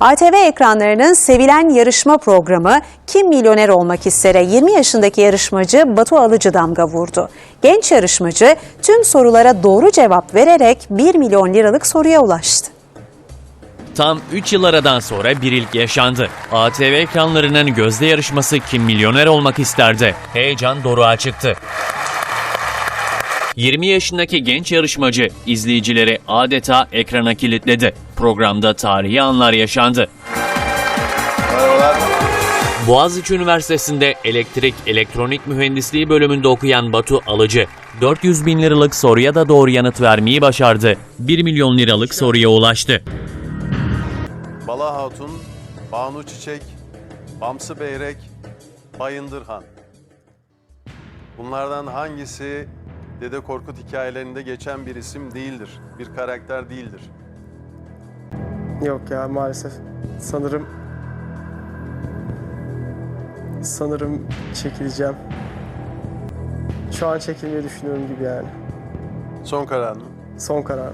ATV ekranlarının sevilen yarışma programı Kim Milyoner Olmak İster'e 20 yaşındaki yarışmacı Batu Alıcı damga vurdu. Genç yarışmacı tüm sorulara doğru cevap vererek 1 milyon liralık soruya ulaştı. Tam 3 yıl aradan sonra bir ilk yaşandı. ATV ekranlarının gözde yarışması Kim Milyoner Olmak isterdi. Heyecan doruğa çıktı. 20 yaşındaki genç yarışmacı izleyicileri adeta ekrana kilitledi. Programda tarihi anlar yaşandı. Boğaziçi Üniversitesi'nde elektrik elektronik mühendisliği bölümünde okuyan Batu Alıcı, 400 bin liralık soruya da doğru yanıt vermeyi başardı. 1 milyon liralık soruya ulaştı. Bala Hatun, Banu Çiçek, Bamsı Beyrek, Bayındırhan. Bunlardan hangisi Dede Korkut hikayelerinde geçen bir isim değildir, bir karakter değildir? Yok ya maalesef. Sanırım sanırım çekileceğim. Şu an çekilmeyi düşünüyorum gibi yani. Son karar mı? Son karar.